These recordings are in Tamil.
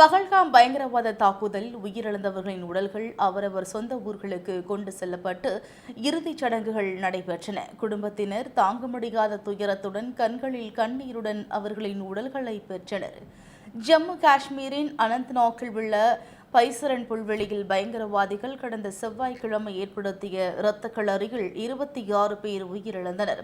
பகல்காம் பயங்கரவாத தாக்குதலில் உயிரிழந்தவர்களின் உடல்கள் அவரவர் சொந்த ஊர்களுக்கு கொண்டு செல்லப்பட்டு இறுதிச் சடங்குகள் நடைபெற்றன. குடும்பத்தினர் தாங்க முடியாத துயரத்துடன் கண்களில் கண்ணீருடன் அவர்களின் உடல்களை பெற்றனர். ஜம்மு காஷ்மீரின் அனந்த்நாக்கில் உள்ள பைசரன் புல்வெளியில் பயங்கரவாதிகள் கடந்த செவ்வாய்க்கிழமை ஏற்படுத்திய இரத்த களறியில் இருபத்தி ஆறு பேர் உயிரிழந்தனர்.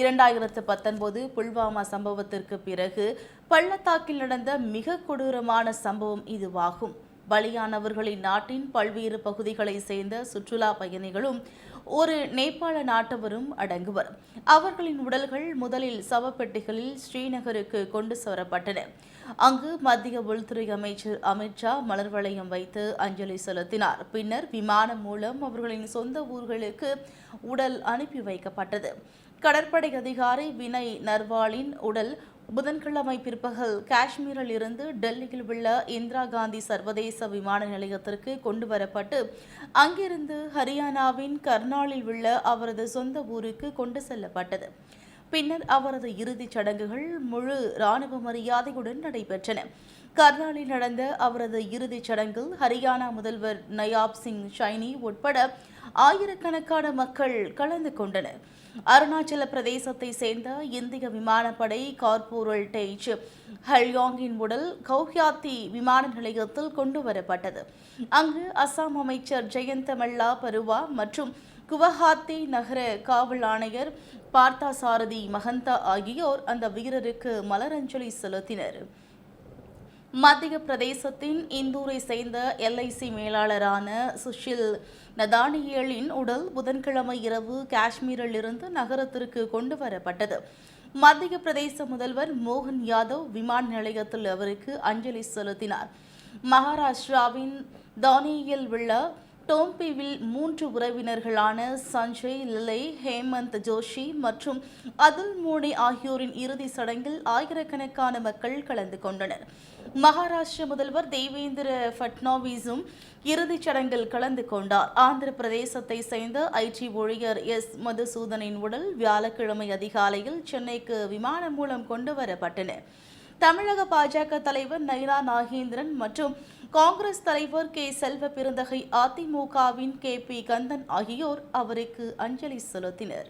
இரண்டாயிரத்து பத்தொன்பது புல்வாமா சம்பவத்திற்கு பிறகு பள்ளத்தாக்கில் நடந்த மிக கொடூரமான சம்பவம் இதுவாகும். பலியானவர்களின் நாட்டின் பல்வேறு பகுதிகளை சேர்ந்த சுற்றுலா பயணிகளும் ஒரு நேபாள நாட்டவரும் அடங்குவர். அவர்களின் உடல்கள் முதலில் சவப்பெட்டிகளில் ஸ்ரீநகருக்கு கொண்டு வரப்பட்டன அங்கு மத்திய உள்துறை அமைச்சர் அமித்ஷா மலர் வளையம் வைத்து அஞ்சலி செலுத்தினார். பின்னர் விமானம் மூலம் அவர்களின் சொந்த ஊர்களுக்கு உடல் அனுப்பி வைக்கப்பட்டது. கடற்படை அதிகாரி வினய் நர்வாலின் உடல் புதன்கிழமை பிற்பகல் காஷ்மீரில் இருந்து டெல்லியில் உள்ள இந்திரா காந்தி சர்வதேச விமான நிலையத்திற்கு கொண்டு வரப்பட்டு அங்கிருந்து ஹரியானாவின் கர்னாலில் உள்ள அவரது சொந்த ஊருக்கு கொண்டு செல்லப்பட்டது. பின்னர் அவரது இறுதிச் சடங்குகள் முழு இராணுவ மரியாதையுடன் நடைபெற்றன. கர்னாலில் நடந்த அவரது இறுதிச் சடங்கில் ஹரியானா முதல்வர் நயாப் சிங் ஷைனி உட்பட ஆயிரக்கணக்கான மக்கள் கலந்து கொண்டனர். அருணாச்சல பிரதேசத்தை சேர்ந்த இந்திய விமானப்படை கார்போரல் டெய்ச் ஹல்யாங்கின் உடல் கௌஹியாத்தி விமான நிலையத்தில் கொண்டு வரப்பட்டது அங்கு அசாம் அமைச்சர் ஜெயந்த மல்லா பருவா மற்றும் குவஹாத்தி நகர காவல் ஆணையர் பார்த்தா சாரதி மகந்தா ஆகியோர் அந்த வீரருக்கு மலரஞ்சலி செலுத்தினர். மத்திய பிரதேசத்தின் இந்தூரை சேர்ந்த எல்ஐசி மேலாளரான சுஷில் நதானியலின் உடல் புதன்கிழமை இரவு காஷ்மீரில் இருந்து நகரத்திற்கு கொண்டு வரப்பட்டது மத்திய பிரதேச முதல்வர் மோகன் யாதவ் விமான நிலையத்தில் அவருக்கு அஞ்சலி செலுத்தினார். மகாராஷ்டிராவின் தானியில் உள்ள டோம்பிவில் மூன்று உறவினர்களான சஞ்சய் லிலை ஹேமந்த் ஜோஷி மற்றும் அதுல் மோடி ஆகியோரின் இறுதி சடங்கில் ஆயிரக்கணக்கான மக்கள் கலந்து கொண்டனர். மகாராஷ்டிர முதல்வர் தேவேந்திர ஃபட்னாவிஸும் இறுதிச் சடங்கில் கலந்து கொண்டார். ஆந்திர பிரதேசத்தை சேர்ந்த ஐடி ஊழியர் எஸ். மதுசூதனின் உடல் வியாழக்கிழமை அதிகாலையில் சென்னைக்கு விமானம் மூலம் கொண்டு வரப்பட்டன. தமிழக பாஜக தலைவர் நைனா நாகேந்திரன் மற்றும் காங்கிரஸ் தலைவர் கே. செல்வ பெருந்தகை அதிமுகவின் கே. பி. கந்தன் ஆகியோர் அவருக்கு அஞ்சலி செலுத்தினர்.